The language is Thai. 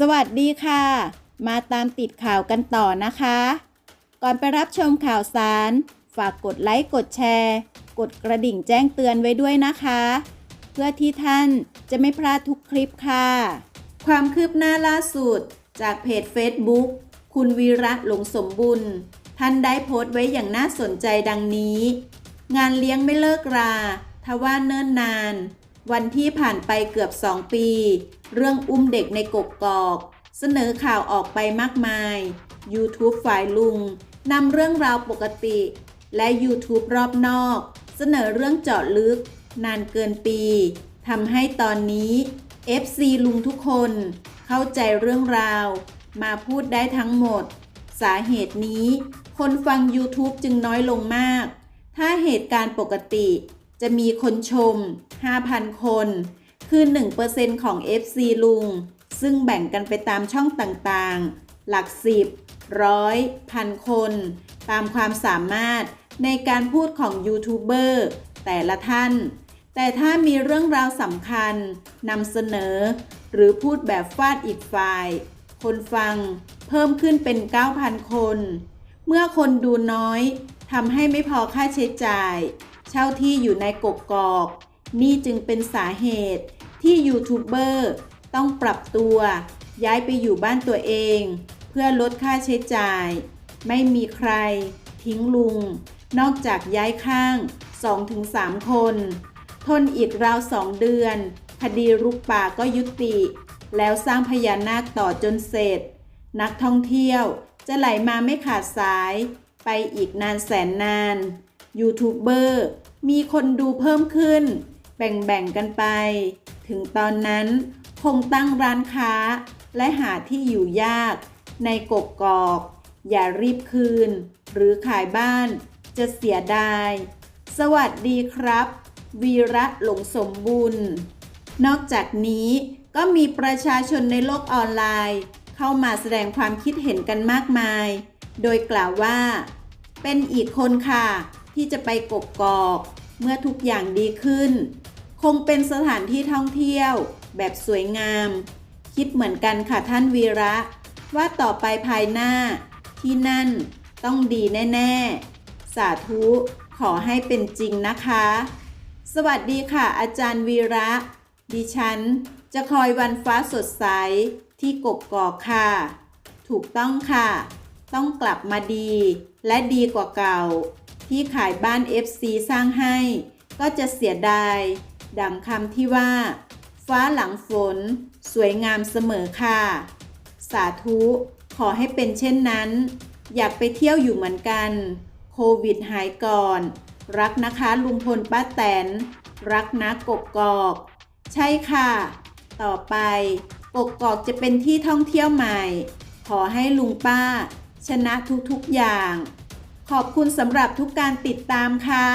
สวัสดีค่ะ มาตามติดข่าวกันต่อนะคะ ก่อนไปรับชมข่าวสาร ฝากกดไลค์กดแชร์ กดกระดิ่งแจ้งเตือนไว้ด้วยนะคะ เพื่อที่ท่านจะไม่พลาดทุกคลิปค่ะ ความคืบหน้าล่าสุด จากเพจ Facebook คุณวีระหลงสมบุญ ท่านได้โพสต์ไว้อย่างน่าสนใจดังนี้ งานเลี้ยงไม่เลิกรา ทว่าเนิ่นนาน วันที่ผ่านไปเกือบ 2 ปี เรื่องอุ้มเด็กในกกกอก เสนอข่าวออกไปมากมาย YouTube ฝ่ายลุงนำเรื่องราวปกติ และ YouTube รอบนอก เสนอเรื่องเจาะลึก นานเกินปีทำให้ตอนนี้ FC ลุงทุกคน เข้าใจเรื่องราว มาพูดได้ทั้งหมด สาเหตุนี้ คนฟัง YouTube จึงน้อยลงมาก ถ้าเหตุการณ์ปกติ จะมีคนชม 5,000 คน คือ 1%ของ FC ลุง ซึ่งแบ่งกันไปตามช่องต่างๆ หลักสิบร้อยพันคน ตามความสามารถในการพูดของยูทูบเบอร์แต่ละท่าน แต่ถ้ามีเรื่องราวสำคัญนำเสนอ หรือพูดแบบฟาดอีกฝ่าย คนฟังเพิ่มขึ้นเป็น 9,000 คน เมื่อคนดูน้อยทำให้ไม่พอค่าใช้จ่าย เช่าที่อยู่ในกกกอก นี่จึงเป็นสาเหตุที่ยูทูบเบอร์ต้องปรับตัว ย้ายไปอยู่บ้านตัวเอง เพื่อลดค่าใช้จ่าย ไม่มีใคร ทิ้งลุง นอกจากย้ายข้าง 2-3 คน ทนอีกราวสองเดือนคดีรุกป่าก็ยุติ แล้วสร้างพญานาคต่อจนเสร็จ นักท่องเที่ยวจะไหลมาไม่ขาดสาย ไปอีกนานแสนนาน ยูทูบเบอร์มีคนดูเพิ่มขึ้น แบ่งๆกันไป ถึงตอนนั้นคงตั้งร้านค้า และหาที่อยู่ยาก ในกกกอก อย่ารีบคืน หรือขายบ้าน จะเสียดาย สวัสดีครับ วีระหลงสมบุญ นอกจากนี้ก็มีประชาชนในโลกออนไลน์ เข้ามาแสดงความคิดเห็นกันมากมาย โดยกล่าวว่า เป็นอีกคนค่ะ ที่จะไปกกกอกเมื่อทุกอย่างดีขึ้น คงเป็นสถานที่ท่องเที่ยวแบบสวยงาม คิดเหมือนกันค่ะท่านวีระ ว่าต่อไปภายหน้า ที่นั่นต้องดีแน่ ๆ สาธุขอให้เป็นจริงนะคะ สวัสดีค่ะ อาจารย์วีระ ดิฉัน จะคอยวันฟ้าสดใสที่กกกอกค่ะ ถูกต้องค่ะ ต้องกลับมาดีและดีกว่าเก่า ที่ขายบ้าน FC สร้างให้ ก็จะเสียดาย ดังคำที่ว่า ฟ้าหลังฝน สวยงามเสมอค่ะ สาธุขอให้เป็นเช่นนั้น อยากไปเที่ยวอยู่เหมือนกัน โควิดหายก่อน รักนะคะลุงพลป้าแตน รักนะกกกอก ใช่ค่ะ ต่อไป กกกอกจะเป็นที่ท่องเที่ยวใหม่ ขอให้ลุงป้า ชนะทุกๆอย่าง ขอบคุณสำหรับทุกการติดตามค่ะ